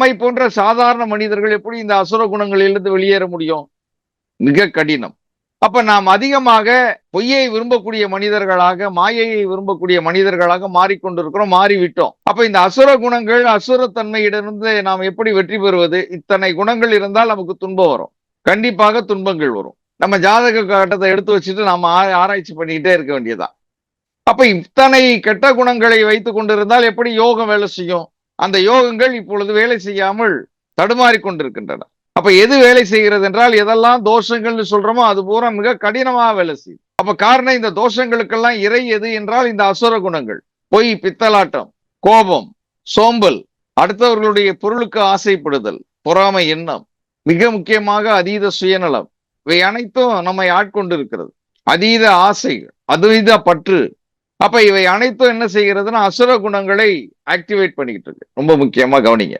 நம்மை போன்ற சாதாரண மனிதர்கள் எப்படி இந்த அசுர குணங்களிலிருந்து வெளியேற முடியும்? மிக கடினம். அப்ப நாம் அதிகமாக பொய்யை விரும்பக்கூடிய மனிதர்களாக மாயையை விரும்பக்கூடிய மனிதர்களாக மாறிக்கொண்டிருக்கிறோம் மாறிவிட்டோம். அப்ப இந்த அசுர குணங்கள் அசுரத்தன்மையிடமிருந்து நாம் எப்படி வெற்றி பெறுவது? இத்தனை குணங்கள் இருந்தால் நமக்கு துன்பம் வரும். கண்டிப்பாக துன்பங்கள் வரும். நம்ம ஜாதக கட்டத்தை எடுத்து வச்சுட்டு நாம ஆ- ஆராய்ச்சி பண்ணிக்கிட்டே இருக்க வேண்டியதா அப்ப இத்தனை கெட்ட குணங்களை வைத்து கொண்டிருந்தால் எப்படி யோகம் வேலை செய்யும்? அந்த யோகங்கள் இப்பொழுது வேலை செய்யாமல் தடுமாறி கொண்டிருக்கின்றன. அப்ப எது வேலை செய்கிறது என்றால் எதெல்லாம் தோஷங்கள்னு சொல்றோமோ அது பூரா மிக கடினமா வேலை செய்யும். அப்ப காரணம் இந்த தோஷங்களுக்கெல்லாம் இறை எது என்றால் இந்த அசுர குணங்கள். பொய் பித்தலாட்டம் கோபம் சோம்பல் அடுத்தவர்களுடைய பொருளுக்கு ஆசைப்படுதல் பொறாமை எண்ணம் மிக முக்கியமாக அதீத சுயநலம். இவை அனைத்தும் நம்மை ஆட்கொண்டு இருக்கிறது அதீத ஆசை அதீத பற்று அப்ப இவை அனைத்தும் என்ன செய்கிறதுன்னா அசுர குணங்களை ஆக்டிவேட் பண்ணிக்கிட்டு இருக்கு. ரொம்ப முக்கியமா கவனிங்க.